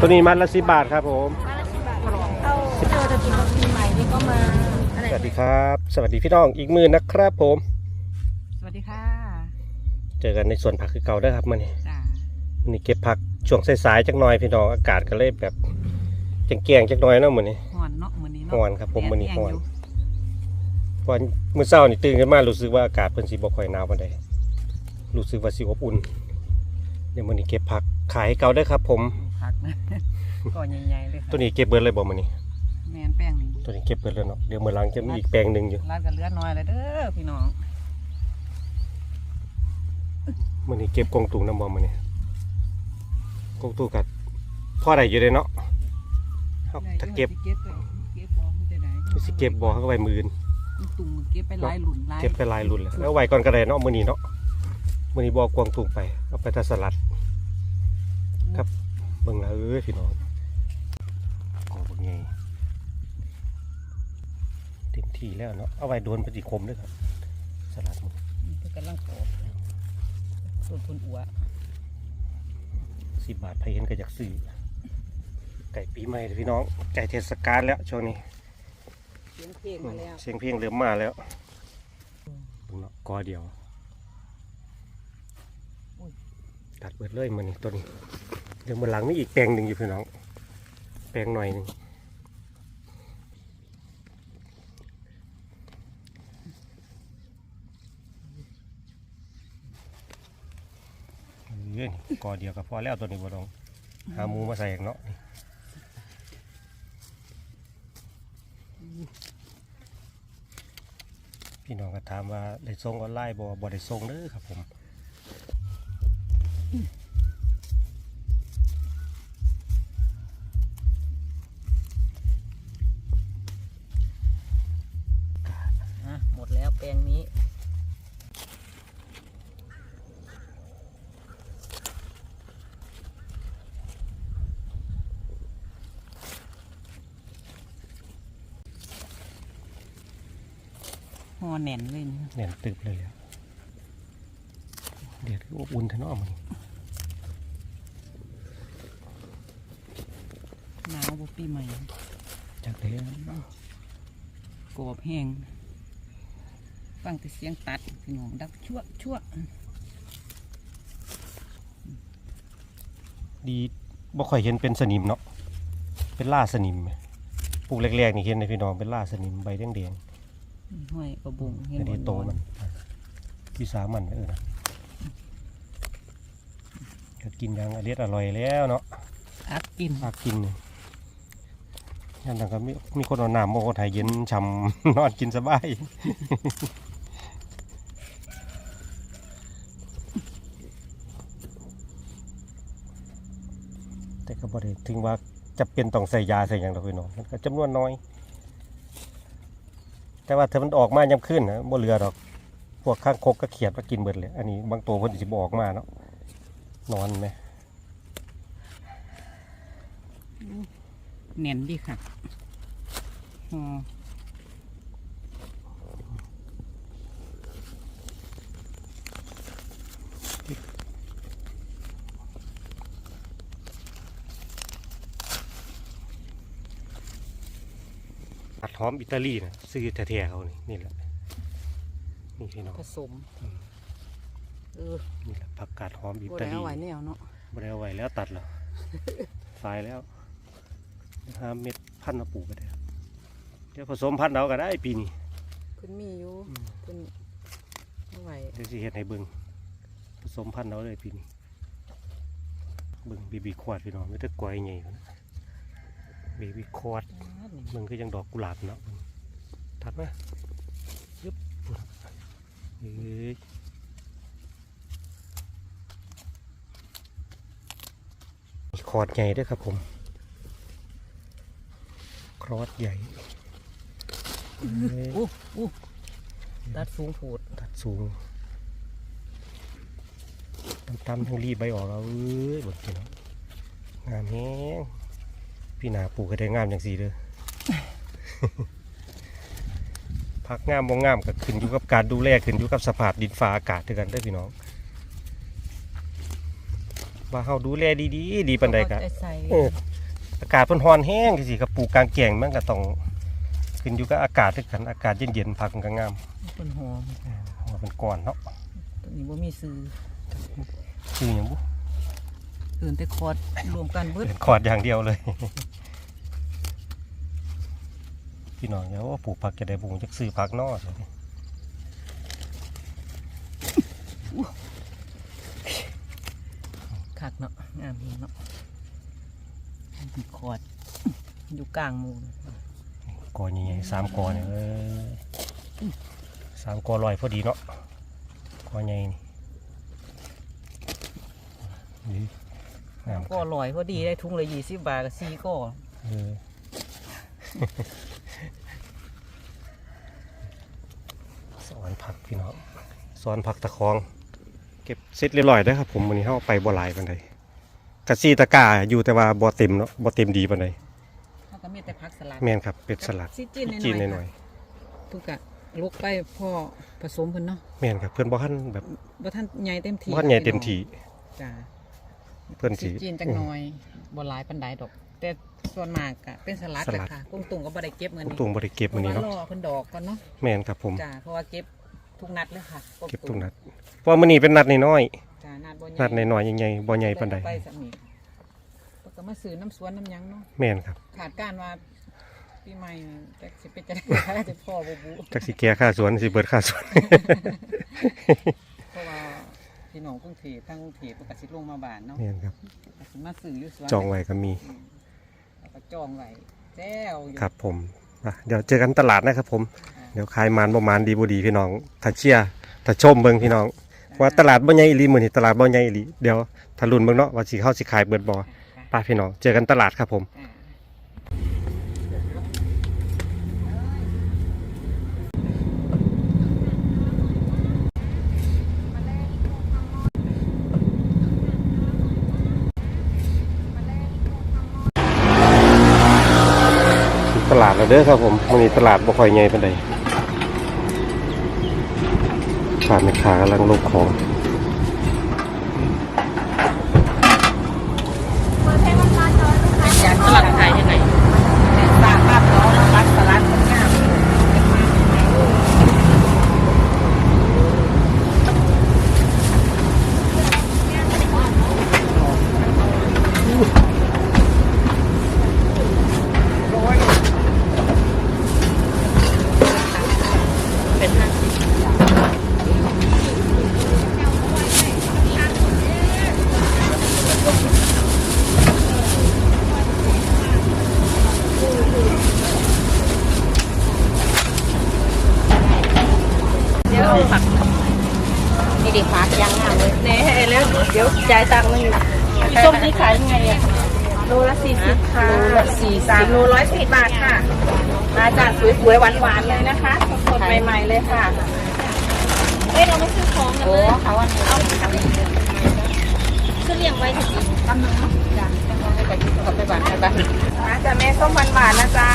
ตัวนี้มัดละสิบบาทครับผม มาละสิบบาทเอาเจอจะกินรถปีใหม่นี่ก็มาอะไรสวัสดีครับ สวัสดีพี่น้องอีกมือนะครับผม สวัสดีค่ะเจอกันในสวนผักคือเก่าเด้อครับมื่อนี้จ้ามื่อนี้เก็บผักช่วงสายๆจักหน่อยพี่น้องอากาศก็เลยแบบจังแกงจักหน่อยเนาะมื่อนี้ หอนเนาะมื้อนี้เนาะฮ้อนครับผมมื้อนี้แดดฮ้อนแรงยู่เพราะมื้อเช้านี่ตื่นขึ้นมารู้สึกว่าอากาศเพิ่นสิบ่ค่อยหนาวปานใดรู้สึกว่าสิอบอุ่นเดี๋ยวมื่อนี้เก็บผักขายให้เก่าเด้อครับ ผม พักนะก่อใหญ่ๆเลยค่ะตัวนี้เก็บเบิดเลยบ่มื่อนี้ แมนแป้งนี่ตัวนี้เก็บเบิดแล้วเนาะ เดี๋ยวมื้อหลังจะมีอีกแปลงหนึงอยู่ร้านกันเหลือน้อยเลยเด้อพี่น้องมื่อนี้เก็บกงตุงน้ำบ่มื่อนี้กงตุงกัดพ่อได้อยู่เด้เนาะเฮาถ้าเก็บเก็บก็เก็บบ่คือจะได้สิเก็บบ่เขาก็ไว้มืออนตุ่มเก็บไปหลายหลุนหลายเก็บไปหลายรุ่นแล้วแล้วไว้ก่อนก็ได้เนาะมื้อนี้เนาะมื้อนี้บ่กวางตุงไปเอาไปทาสลัด ครับเบิ่งแล้วเอ้ยพี่น้องกอเบิ่งไงเต็มที่แล้วเนาะเอาไว้โดนปฏิคมด้วยครับสลัดมันนี่คือกำลังโผล่ส่วนคุณอัวสิบบาทใครเห็นก็อยากซื้อไก่ปีใหม่เด้อพี่น้องไก่เทศกาลแล้วช่วงนี้เสียงเพลงมาแล้วเสียงเพลงเริ่มมาแล้วเบิ่งเนาะกอเดียวตัดเบิดเลยมันนี่ตัวนี้เดี๋ยวมันหลังนี่อีกแปลงหนึ่งอยู่พี่น้อง แปลงหน่อยหนึ่งเอ้ยกอเดียวก็พอแล้วตัวนี้บ่ต้องหาหมูมาใส่อีกเนาะพี่น้องก็ถามว่าได้ส่งออนไลน์บ่บ่ได้ส่งเด้อครับผม ห่อแน่นเลยนะเนี่ยตึบเลยแหล้วเดี๋ยวอบอุ่นเถอะเนาะมันหนาวบุปีใหม่จากเด้อกรอบแห้งฟังแต่เสียงตัดพี่น้องดับชั่วชั่วดีบ่ค่อยเห็นเป็นสนิมเนาะเป็นล่าสนิมไหมปลูกแรกๆนี่เห็นในพี่น้องเป็นล่าสนิมใบแดง ห้อยกระบุงๆอันนี้โตมันวิสามันเออนะก็กินอยังอเด็ดอร่อยแล้วเนาะอักกินพากินนี่ยันนั้นก็มีมีคนเอาน้ำมาคนไทยเย็นช่ำนอนกินสบายแต่ก็บ่ได้ถึงว่าจะเป็นต้องใส่ยาใส่อย่างดอกพี่น้องมันก็จำนวนน้อย แต่ว่าถ้ามันออกมายามขึ้นนะบ่เรือดอก พวกข้างคกก็เขียดมากินเบิดเลย อันนี้บางตัวเพิ่นสิบออกมาเนาะนอนไหมเน้นดีค่ะอ๋อ หอมอิตาลีนะซื้อแท้ๆเขานี่นี่แหละนี่พี่น้องผสม เออนี่แหละผักกาดหอมอิบ่ตาได้ลีเอาไว้แนวเนาะบ่ได้เอาไว้แล้วตัดแล้วสายแล้วหาเม็ดพันธุ์มาปลูกก็ได้เดี๋ยวผสมพันธุ์เอาก็ได้ปีนี้เพิ่นมีอยู่อืมเพิ่นเอาไว้เดี๋ยวสิเฮ็ดให้เบิ่งผสมพันธุ์เอาเลยปีนี้เบิ่งบีบีควอดพี่น้องไม่ได้กวยใหญ่พุ่นนะบีบีควอด เบิ่งคือยังดอกกุหลาบเนาะทัดไหมยึบเฮ้ยคอร์ดใหญ่ด้วยครับผม ครอสใหญ่เอ้ยอู้อู้ตัดสูงโผดตัดสูงตำๆทั้งรีบใบออกแล้วเอ้ยบดกินเนาะงามแฮงพี่นาปลูกก็ได้งามอย่างสีเด้อ ผักงามบ่งามก็ขึ้นอยู่กับการดูแลขึ้นอยู่กับสภาพดินฟ้าอากาศด้วยกันเด้อพี่น้องว่าเฮาดูแลดีๆดีปานใดกะเอาใจใส่เอออากาศเพิ่นร้อนแห้งจังซี่ครับปลูกกลางแจ้งมันก็ต้องขึ้นอยู่กับอากาศด้วยกันอากาศเย็นๆผักมันก็งามเป็นหอมเพราะว่าเป็นก้อนเนาะตัวนี้บ่มีซื้อคือหยังบุเอื่นแต่คอร์ดรวมกันเบิดเป็นคอร์ดอย่างเดียวเลย พี่น้องอย่าว่าปลูกผักจะได้ปลูกจักซื้อผักเนอกคักเนาะงามเนาะมีคอร์ดอยู่กลางหมูลกอใหญ่ๆสามกอเนี่ยเออสามกอลอยพอดีเนาะกอใหญ่นี่นี่งามก็ลอยพอดีได้ทุ่งละยี่สิบบาทกับสี่ก็ เออ สอนผักพี่น้อง สอนผักตะคอง เก็บเสร็จเรียบร้อยแล้วครับผมวันนี้เข้าไปบ่หลายปานใดกะซีตะกร้าอยู่แต่ว่าบ่เต็มเนาะบ่เต็มดีปานใดเขาก็มีแต่ผักสลัดแม่นครับเป็ดสลัดซิจีนจีนหหน่น่ออยยๆทุกอะลุกไปพ่อผสมเพิ่นเนาะๆแม่นครับเพื่อนบ่ทันแบบบ่ท่านใหญ่เต็มที่บ่ทันใหญ่เต็มที่จ้าเพื่อนซิสิ จีนจักหน่อยบ่หลายปานใดดอก แต่ส่วนมากก็เป็นสลัดสลัดจ้ะค่ะกุ้งตุงก็บ่ได้เก็บเงินตุ้งบ่ได้เก็บเพมื้อราะนี้ว่าเนาะรอเพิ่นดอกก่อนเนาะแม่นครับผม จ้าเพราะว่าเก็บ ทุกนัดเลยค่ะเก็บทุกนัดเพราะมื้อนี้เป็นนัดน้อยจ้านัดบ่ใหญ่ๆนัดน้อยๆใหญ่ๆบ่ใหญ่ปานใดไปสักนิดเพิ่นก็มาซื้อน้ำสวนน้ำหยังเนาะแม่นครับขาดการว่าปีใหม่จักสิเป็นจะได้จะพ่อบ่บุจักสิแก่ค่าสวนสิเบิดค่าสวน เพราะว่าพี่น้องกรุงเทพทางกรุงเทพเพิ่นก็สิลงมาบ้านเนาะแม่นครับ ก็สิมาซื้ออยู่สวนจองไว้ก็มีอืมแล้วก็จองไว้แจ้วอยู่ครับผมอะเดี๋ยวเจอกันตลาดนะครับผมเดี๋ยวขายมานประมาณดีบ่ดีพี่น้องถ้าเชียร์ถ้าชมเบิ่งพี่น้อง ว่าตลาดบ่ใหญ่อีหลีมื้อนี้ตลาดบ่ใหญ่อีหลีเดี๋ยวถ้าลุ้นเบิ่งเนาะว่าสิเฮาสิขายเบิดบ่ไป้าพี่น้องเจอกันตลาดครับผมตลาดแล้วเด้อครับผมมื้อนี้ตลาดบ่ค่อยใหญ่ปานใด ขาแม่ค้ากำลังลบของ อยากสลัดขายยังไงสร้างภาพน้องรักสลัดคนงาม เป็นห้าสิบ เดี๋ยวเอาผักนี่ดิผักยังงามเลยเน่แล้วเดี๋ยวจ่ายตังค์มันอยู่ส้มนี่ขายยังไงอะโลละสี่สิบค่ะสี่สามโลร้อยสิบบาทค่ะ มา จากสวยๆหวานๆเลยนะคะสดๆใหม่ๆเลยค่ะเฮ้ยเราไม่ซื้อของกันเลยเขาวันนี้เอาซื้อเลี้ยงไว้จริงกำลังเนาะจ้ะขอบไปบ้านไปบ้านมาจากแม่ส้มหวานๆนะจ๊ะ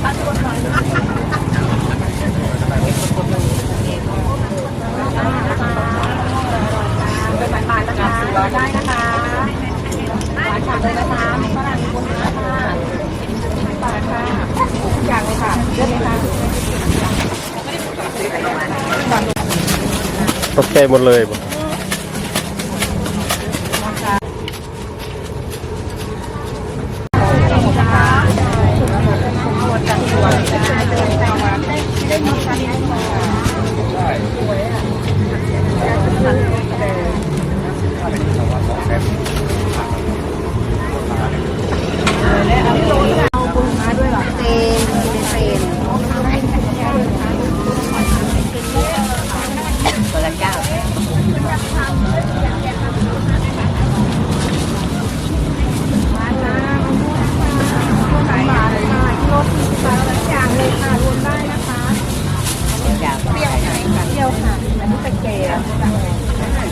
เป็นหวานๆนะคะได้นะคะหวานฉ่ำเลยนะคะฝรั่งคนนี้ค่ะบาทค่ะทุกอย่างเลยค่ะเลือกเลยค่ะ ตกใจ หมดเลยบ่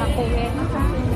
ย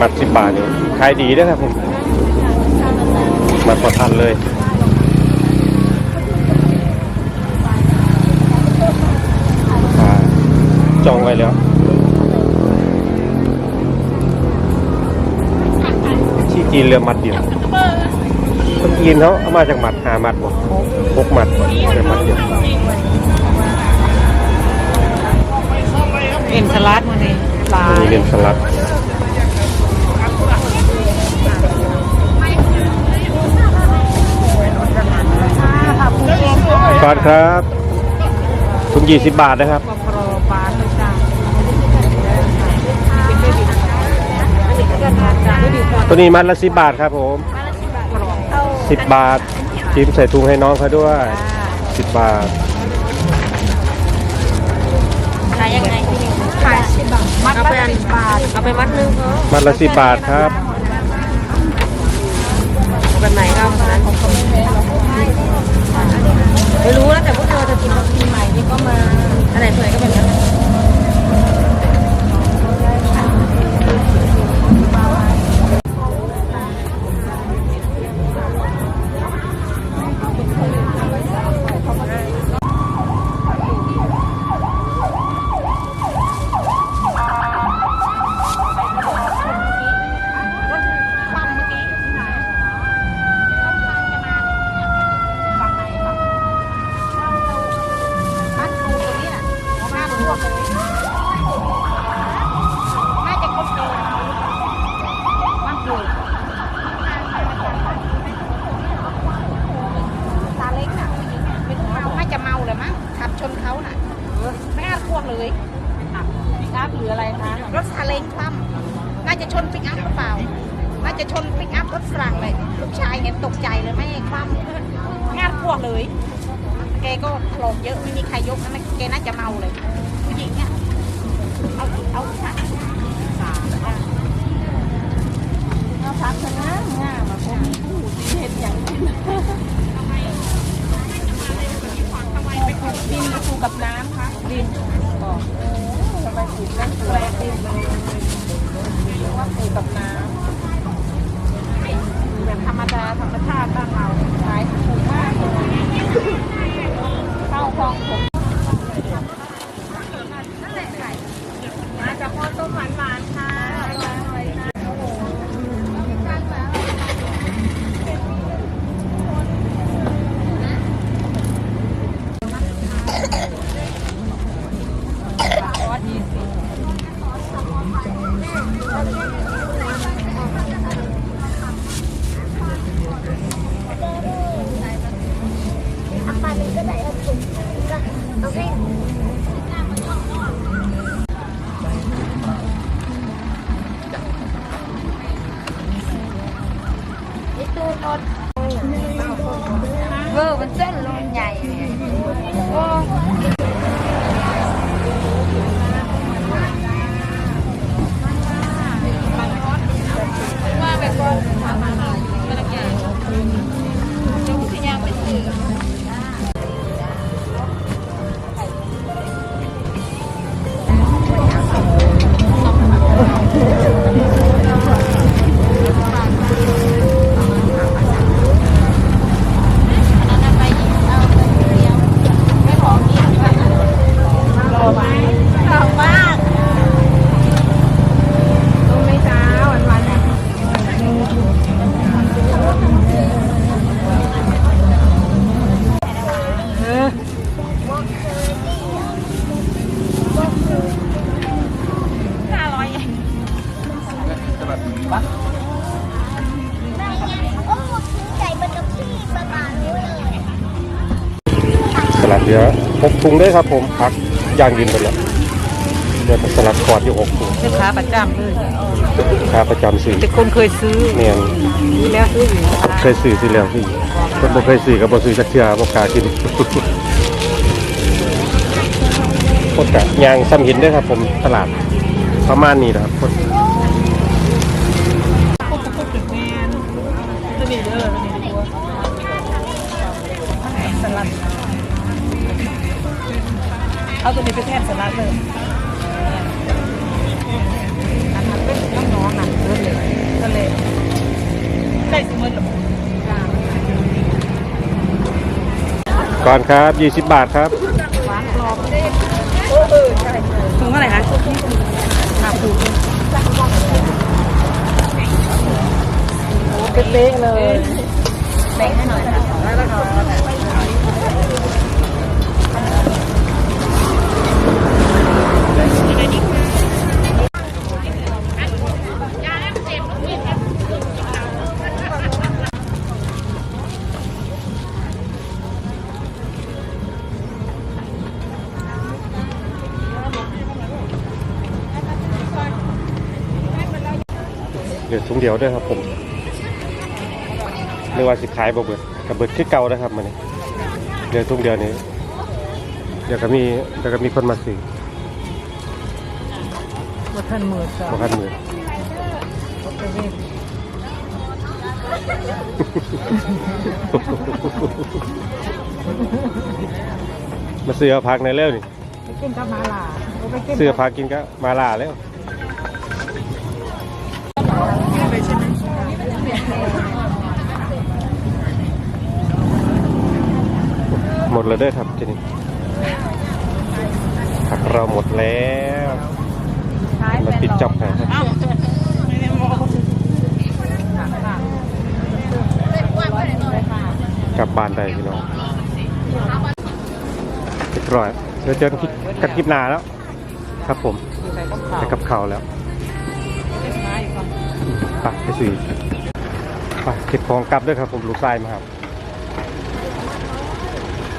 มมัดสิบบาทนี่ขายดีด้วยครับผมมัดพอทันเลยอ่าจองไว้แล้วที่จีนเรือมัดเดียวคนจีนเขาเอามาจากหมัดหาหมัดบ่พกหมัดเรือมัดเดียวเอ็นสลัดมาเลยปลาอันนี้เรียนสลัด บาทครับถุงยี่สิบบาทนะครับปลาโปรปลาเลยจ้าตัวนี้มัดละสิบบาทครับผมสิบบาทจิ้มใส่ถุงให้น้องเขาด้วยสิบบาทขายยังไงที่นี่ขายสิบบาทมัดละสิบบาทเอาไปมัดหนึงเถอะมัดละสิบบาทครับแบบไหนครับไม่ รู้แล้วแต่พวกเธอจะกินบางทีใหม่นี่ก็มาอะไรเผื่อก็แบบนั้น ปิกอัพรถฝรั่งเลย ลูกชายเห็นตกใจเลยไม่ให้คว่ำงาดควงเลยแกก็โคลงเยอะไม่มีใครยกนะแกน่าจะเมาเลยผู้หญิงเนี่ยเอาเอาค่ะสามเอาพักเถอะนะงามาคงผู้ที่เห็นอย่างนี้ดินสู่กับน้ำคะดินบอกทำไมปลูกนั่นปลูกดินเลยว่าปลูกกับน้ำ ธรรมดาธรรมชาติบ้านเราขายถูกมากเลยเข้าคลอง อร์มันเส้นลูใหญ่เลยโอ้ว่าไปก่อนมาหาอยู่เมื่อกี้ยังไม่ถึง ถุงด้วยครับผมพักย่างดินไปแล้วเดี๋ยวสลัดคอร์ดอยู่หกถุงลูกค้าประจำเลยค้าประจำซื้อแต่คนเคยซื้อเนียนซื้อแล้วซื้ออีกเคยซื้อที่แล้วซื้อคนบ่เคยซื้อก็บ่ซื้อจักเทื่อบ่กล้ากินพดกะยางซ้ำหินด้วยครับ ผมตลาดประมาณนี้นะครับคน เอาตัวนี้ไปแทนสลัดเลยอันนั้นเป็นน้องๆอะเบิดเลยก็เลยได้สิเมื่อกับก่อนครับ 20 บาทครับถุงเท่าไหร่คะห้าถุงเละๆเลยแบ่งให้หน่อยค่ะ เหลือถุงเดียวด้วยครับผมเรียกว่าสิขายบ่เบิดกับเบิดคือเก่านะครับมันนี่เหลือถุงเดียวนี้เดี๋ยวก็มีเดี๋ยวก็มีคนมาซื้อมาทันมือจ้ะบ่คันมือมาซื้อเอาผักในแล้วนี่ไปกินกับมาลาไปกินซื้อผักกินก็มาลาแล้ว ดแล้วเด้อครับทีนี้ผักเราหมดแล้วมาปิดจับหนะครับกลับบ้านได้พี่น้องเรียบร้อยเดี๋ยวเจอกันคลิปนคลิปหน้าแล้ว ครับผมไปกับเขาแล้วไปไปซื้อไปเก็บของกลับด้วยครับผมลูกชายมาครับ